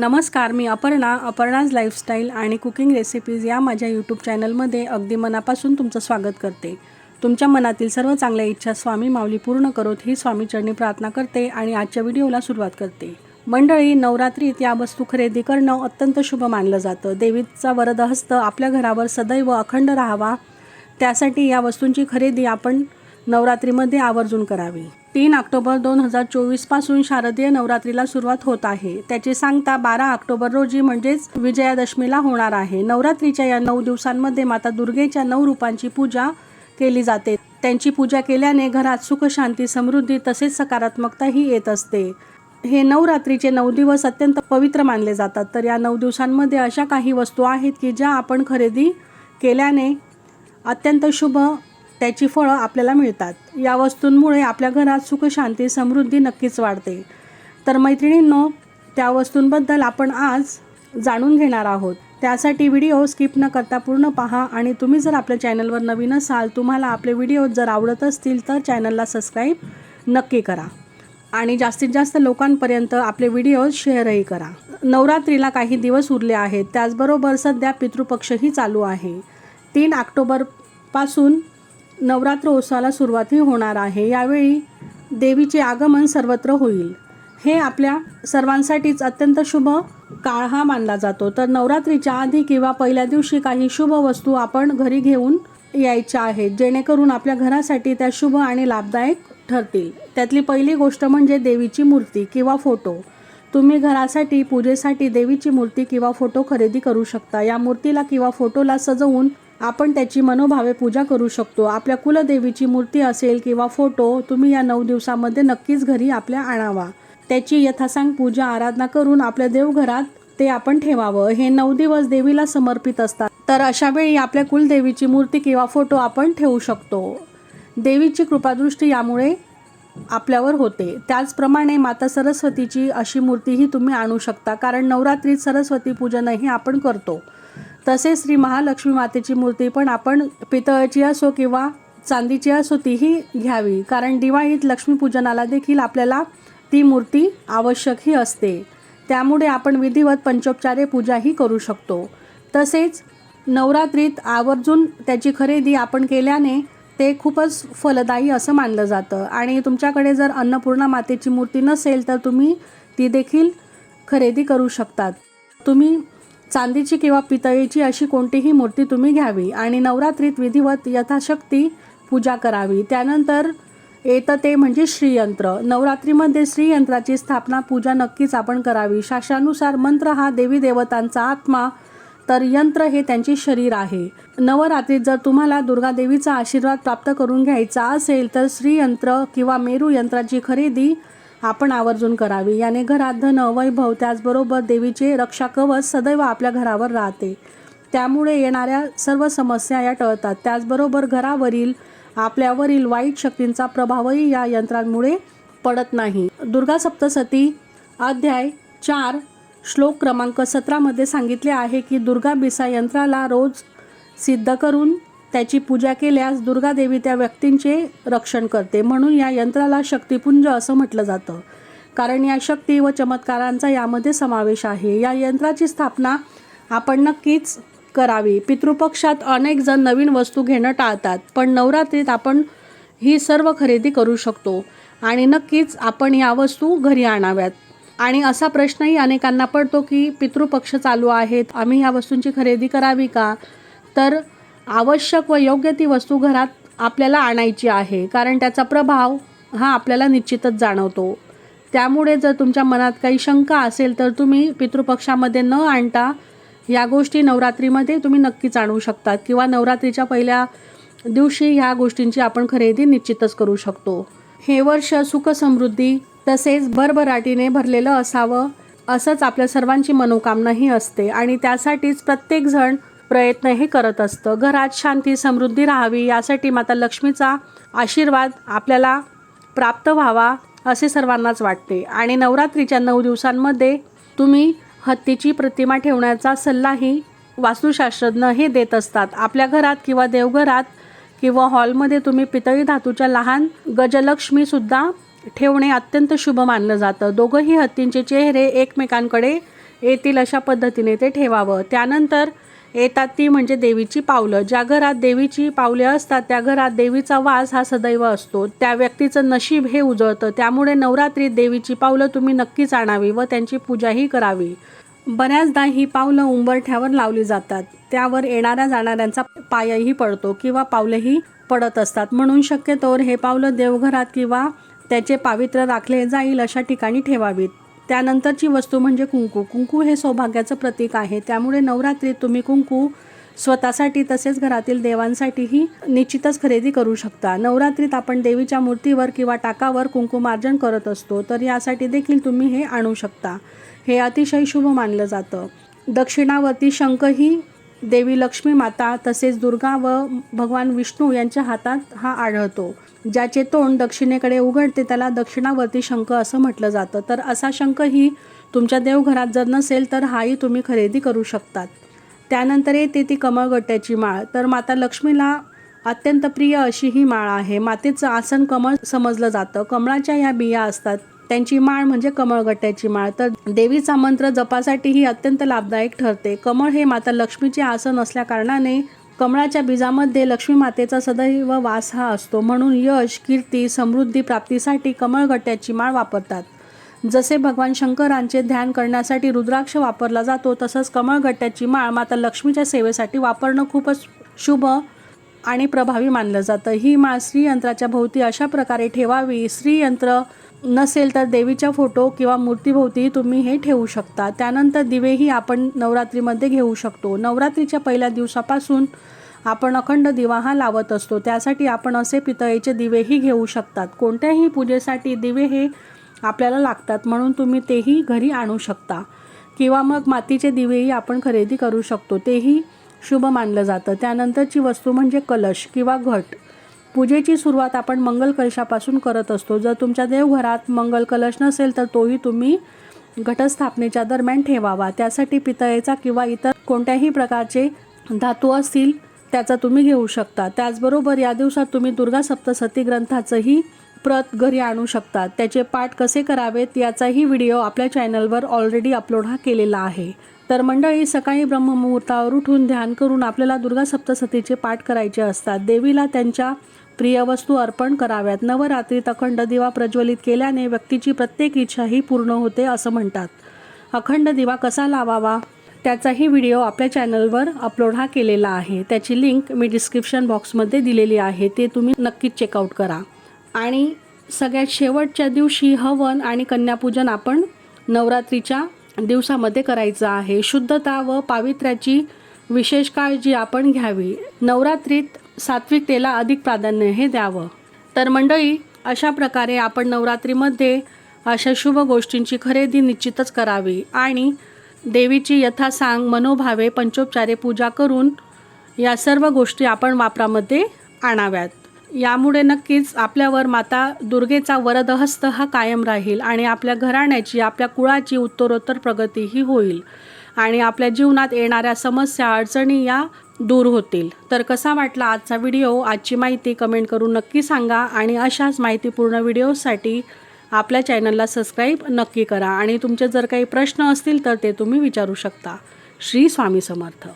नमस्कार मी अपर्णा अपर्णाज लाईफस्टाईल आणि कुकिंग रेसिपीज या माझ्या यूट्यूब चॅनलमध्ये अगदी मनापासून तुमचं स्वागत करते. तुमच्या मनातील सर्व चांगल्या इच्छा स्वामी माऊली पूर्ण करोत ही स्वामीचरणी प्रार्थना करते आणि आजच्या व्हिडिओला सुरुवात करते. मंडळी नवरात्रीत या वस्तू खरेदी करणं अत्यंत शुभ मानलं जातं. देवीचा वरदहस्त आपल्या घरावर सदैव अखंड राहावा. त्यासाठी या वस्तूंची खरेदी आपण नवरात्रीमध्ये आवर्जून करावी. तीन ऑक्टोबर दोन हजार चोवीसपासून शारदीय नवरात्रीला सुरुवात होत आहे. त्याची सांगता बारा ऑक्टोबर रोजी म्हणजेच विजयादशमीला होणार आहे. नवरात्रीच्या या नऊ दिवसांमध्ये माता दुर्गेच्या नऊ रूपांची पूजा केली जाते. त्यांची पूजा केल्याने घरात सुख शांती समृद्धी तसेच सकारात्मकताही येत असते. हे नवरात्रीचे नऊ दिवस अत्यंत पवित्र मानले जातात. तर या नऊ दिवसांमध्ये अशा काही वस्तू आहेत की ज्या आपण खरेदी केल्याने अत्यंत शुभ त्याची फळं आपल्याला मिळतात. या वस्तूंमुळे आपल्या घरात सुख शांती समृद्धी नक्कीच वाढते. तर मैत्रिणींनो त्या वस्तूंबद्दल आपण आज जाणून घेणार आहोत. त्यासाठी व्हिडिओ स्किप न करता पूर्ण पहा आणि तुम्ही जर आपल्या चॅनलवर नवीन असाल तुम्हाला आपले व्हिडिओ जर आवडत असतील तर चॅनलला सबस्क्राईब नक्की करा आणि जास्तीत जास्त लोकांपर्यंत आपले व्हिडिओ शेअरही करा. नवरात्रीला काही दिवस उरले आहेत. त्याचबरोबर सध्या पितृपक्षही चालू आहे. तीन ऑक्टोबरपासून नवरात्रोत्सवाला सुरुवातही होणार आहे. यावेळी देवीचे आगमन सर्वत्र होईल. हे आपल्या सर्वांसाठीच अत्यंत शुभ काळ हा मानला जातो. तर नवरात्रीच्या आधी किंवा पहिल्या दिवशी काही शुभ वस्तू आपण घरी घेऊन यायच्या आहेत जेणेकरून आपल्या घरासाठी त्या शुभ आणि लाभदायक ठरतील. त्यातली पहिली गोष्ट म्हणजे देवीची मूर्ती किंवा फोटो. तुम्ही घरासाठी पूजेसाठी देवीची मूर्ती किंवा फोटो खरेदी करू शकता. या मूर्तीला किंवा फोटोला सजवून आपण त्याची मनोभावे पूजा करू शकतो. आपल्या कुलदेवीची मूर्ती असेल किंवा फोटो तुम्ही या नऊ दिवसामध्ये नक्कीच घरी आपल्या आणावा. त्याची यथासांग पूजा आराधना करून आपल्या देवघरात ते आपण ठेवावं. हे नऊ दिवस देवीला समर्पित असतात. तर अशा वेळी आपल्या कुलदेवीची मूर्ती किंवा फोटो आपण ठेवू शकतो. देवीची कृपादृष्टी यामुळे आपल्यावर होते. त्याचप्रमाणे माता सरस्वतीची अशी मूर्तीही तुम्ही आणू शकता. कारण नवरात्रीत सरस्वती पूजनही आपण करतो. तसेच श्री महालक्ष्मी मातेची मूर्ती पण आपण पितळाची असो किंवा चांदीची असो तीही घ्यावी. कारण दिवाळीत लक्ष्मीपूजनाला देखील आपल्याला ती मूर्ती आवश्यकही असते. त्यामुळे आपण विधिवत पंचोपचारे पूजाही करू शकतो. तसेच नवरात्रीत आवर्जून त्याची खरेदी आपण केल्याने ते खूपच फलदायी असं मानलं जातं. आणि तुमच्याकडे जर अन्नपूर्णा मातेची मूर्ती नसेल तर तुम्ही ती देखील खरेदी करू शकतात. तुम्ही चांदीची किंवा पितळेची अशी कोणतीही मूर्ती तुम्ही घ्यावी आणि नवरात्रीत विधिवत यथाशक्ती पूजा करावी. त्यानंतर येतं ते म्हणजे श्रीयंत्र. नवरात्रीमध्ये श्रीयंत्राची स्थापना पूजा नक्कीच आपण करावी. शास्त्रानुसार मंत्र हा देवी देवतांचा आत्मा तर यंत्र हे त्यांचे शरीर आहे. नवरात्रीत जर तुम्हाला दुर्गादेवीचा आशीर्वाद प्राप्त करून घ्यायचा असेल तर श्रीयंत्र किंवा मेरू यंत्राची खरेदी आपण आवर्जून करावी. याने घरात धन वैभव त्याचबरोबर देवीचे रक्षा कवच सदैव आपल्या घरावर राहते. त्यामुळे येणाऱ्या सर्व समस्या या टळतात. त्याचबरोबर घरावरील आपल्यावरील वाईट शक्तींचा प्रभावही या यंत्रांमुळे पडत नाही. दुर्गा सप्तसती अध्याय चार श्लोक क्रमांक सतरामध्ये सांगितले आहे की दुर्गा बिसा यंत्राला रोज सिद्ध करून त्याची पूजा केल्यास दुर्गा देवी त्या व्यक्तींचे रक्षण करते. म्हणून या यंत्राला शक्तिपुंज असं म्हटलं जातं. कारण या शक्ती व चमत्कारांचा यामध्ये समावेश आहे. या यंत्राची स्थापना आपण नक्कीच करावी. पितृपक्षात अनेक जण नवीन वस्तू घेणं टाळतात पण नवरात्रीत आपण ही सर्व खरेदी करू शकतो आणि नक्कीच आपण या वस्तू घरी आणाव्यात. आणि असा प्रश्नही अनेकांना पडतो की पितृपक्ष चालू आहेत आम्ही ह्या वस्तूंची खरेदी करावी का? तर आवश्यक व योग्य ती वस्तू घरात आपल्याला आणायची आहे कारण त्याचा प्रभाव हा आपल्याला निश्चितच जाणवतो. त्यामुळे जर तुमच्या मनात काही शंका असेल तर तुम्ही पितृपक्षामध्ये न आणता या गोष्टी नवरात्रीमध्ये तुम्ही नक्कीच आणू शकतात किंवा नवरात्रीच्या पहिल्या दिवशी ह्या गोष्टींची आपण खरेदी निश्चितच करू शकतो. हे वर्ष सुख समृद्धी तसेच भरभराटीने भरलेलं असावं असंच आपल्या सर्वांची मनोकामनाही असते आणि त्यासाठीच प्रत्येकजण प्रयत्न हे करत असतं. घरात शांती समृद्धी राहावी यासाठी माता लक्ष्मीचा आशीर्वाद आपल्याला प्राप्त व्हावा असे सर्वांनाच वाटते. आणि नवरात्रीच्या नऊ दिवसांमध्ये तुम्ही हत्तीची प्रतिमा ठेवण्याचा सल्लाही वास्तुशास्त्रज्ञ हे देत असतात. आपल्या घरात किंवा देवघरात किंवा हॉलमध्ये तुम्ही पितळी धातूच्या लहान गजलक्ष्मीसुद्धा ठेवणे अत्यंत शुभ मानलं जातं. दोघंही हत्तींचे चेहरे एकमेकांकडे येतील अशा पद्धतीने ते ठेवावं. त्यानंतर येतात ती म्हणजे देवीची पावलं. ज्या घरात देवीची पावले असतात त्या घरात देवीचा वास हा सदैव असतो. त्या व्यक्तीचं नशीब हे उजळतं. त्यामुळे नवरात्रीत देवीची पावलं तुम्ही नक्कीच आणावी व त्यांची पूजाही करावी. बऱ्याचदा ही पावलं उंबरठ्यावर लावली जातात. त्यावर येणाऱ्या जाणाऱ्यांचा पायही पडतो किंवा पावलेही पडत असतात. म्हणून शक्यतोवर हे पावलं देवघरात किंवा त्याचे पावित्र्य राखले जाईल अशा ठिकाणी ठेवावीत. त्यानंतरची वस्तू म्हणजे कुंकू. कुंकू हे सौभाग्याचं प्रतीक आहे. त्यामुळे नवरात्रीत तुम्ही कुंकू स्वतःसाठी तसेच घरातील देवांसाठीही निश्चितच खरेदी करू शकता. नवरात्रीत आपण देवीच्या मूर्तीवर किंवा टाकावर कुंकुमार्जन करत असतो तर यासाठी देखील तुम्ही हे आणू शकता. हे अतिशय शुभ मानलं जातं. दक्षिणावर्ती शंख ही देवी लक्ष्मी माता तसेच दुर्गा व भगवान विष्णू यांच्या हातात हा आढळतो. ज्याचे तोंड दक्षिणेकडे उघडते त्याला दक्षिणावर्ती शंख असं म्हटलं जातं. तर असा शंख ही तुमच्या देवघरात जर नसेल तर हाही तुम्ही खरेदी करू शकतात. त्यानंतर येते ती कमळगट्ट्याची माळ. तर माता लक्ष्मीला अत्यंत प्रिय अशी ही माळ आहे. मातेचं आसन कमळ समजलं जातं. कमळाच्या ह्या बिया असतात. त्यांची माळ म्हणजे कमळगट्ट्याची माळ. तर देवीचा मंत्र जपासाठी ही अत्यंत लाभदायक ठरते. कमळ हे माता लक्ष्मीचे आसन असल्याकारणाने कमळाच्या बीजामध्ये लक्ष्मी मातेचा सदैव वास हा असतो. म्हणून यश कीर्ती समृद्धी प्राप्तीसाठी कमळगट्ट्याची माळ वापरतात. जसे भगवान शंकरांचे ध्यान करण्यासाठी रुद्राक्ष वापरला जातो तसंच कमळगट्ट्याची माळ माता लक्ष्मीच्या सेवेसाठी वापरणं खूपच शुभ आणि प्रभावी मानलं जातं. ही माळ श्रीयंत्राच्या भोवती अशा प्रकारे ठेवावी. श्रीयंत्र नसेल तर देवीच्या फोटो किंवा मूर्तीभोवती तुम्ही हे ठेवू शकता. त्यानंतर दिवेही आपण नवरात्रीमध्ये घेऊ शकतो. नवरात्रीच्या पहिल्या दिवसापासून आपण अखंड दिवा हा लावत असतो. त्यासाठी आपण असे पितळेचे दिवेही घेऊ शकतात. कोणत्याही पूजेसाठी दिवे हे आपल्याला लागतात. म्हणून तुम्ही तेही घरी आणू शकता. किंवा मग मातीचे दिवेही आपण खरेदी करू शकतो. तेही शुभ मानलं जातं. त्यानंतरची वस्तू म्हणजे कलश किंवा घट. पूजेची सुरुवात आपण मंगल कलशापासून करत असतो. जर तुमच्या देवघरात मंगल कलश नसेल तर तोही तुम्ही घटस्थापनेच्या दरम्यान ठेवावा. त्यासाठी पितळेचा किंवा इतर कोणत्याही प्रकारचे धातू असतील त्याचा तुम्ही घेऊ शकता. त्याचबरोबर या दिवसात तुम्ही दुर्गा सप्तसती ग्रंथाचंही प्रत घरी आणू शकता. त्याचे पाठ कसे करावेत याचाही व्हिडिओ आपल्या चॅनलवर ऑलरेडी अपलोड हा केलेला आहे. तर मंडळी सकाळी ब्रह्ममुहूर्तावर उठून ध्यान करून आपल्याला दुर्गा सप्तसतीचे पाठ करायचे असतात. देवीला त्यांच्या प्रिय वस्तू अर्पण कराव्यात. नवरात्रीत अखंड दिवा प्रज्वलित केल्याने व्यक्तीची प्रत्येक इच्छा ही पूर्ण होते असं म्हणतात. अखंड दिवा कसा लावावा? त्याचाही व्हिडिओ आपल्या चॅनलवर अपलोड हा केलेला आहे. त्याची लिंक मी डिस्क्रिप्शन बॉक्समध्ये दिलेली आहे. ते तुम्ही नक्कीच चेकआउट करा. आणि सगळ्यात शेवटच्या दिवशी हवन आणि कन्यापूजन आपण नवरात्रीच्या दिवसामध्ये करायचं आहे. शुद्धता व पावित्र्याची विशेष काळजी आपण घ्यावी. नवरात्रीत सात्विकतेला अधिक प्राधान्य हे द्यावं. तर मंडळी अशा प्रकारे आपण नवरात्रीमध्ये अशा शुभ गोष्टींची खरेदी निश्चितच करावी आणि देवीची यथासांग मनोभावे पंचोपचारे पूजा करून या सर्व गोष्टी आपण वापरामध्ये आणाव्यात. यामुळे नक्कीच आपल्यावर माता दुर्गेचा वरदहस्त हा कायम राहील आणि आपल्या घराण्याची आपल्या कुळाची उत्तरोत्तर प्रगतीही होईल. आणि आपल्या जीवनात येणाऱ्या समस्या अडचणी या दूर होतील. तर कसा वाटला आजचा व्हिडिओ? आजची माहिती कमेंट करून नक्की सांगा आणि अशाच माहितीपूर्ण व्हिडिओसाठी आपल्या चॅनलला सबस्क्राईब नक्की करा आणि तुमचे जर काही प्रश्न असतील तर ते तुम्ही विचारू शकता. श्री स्वामी समर्थ.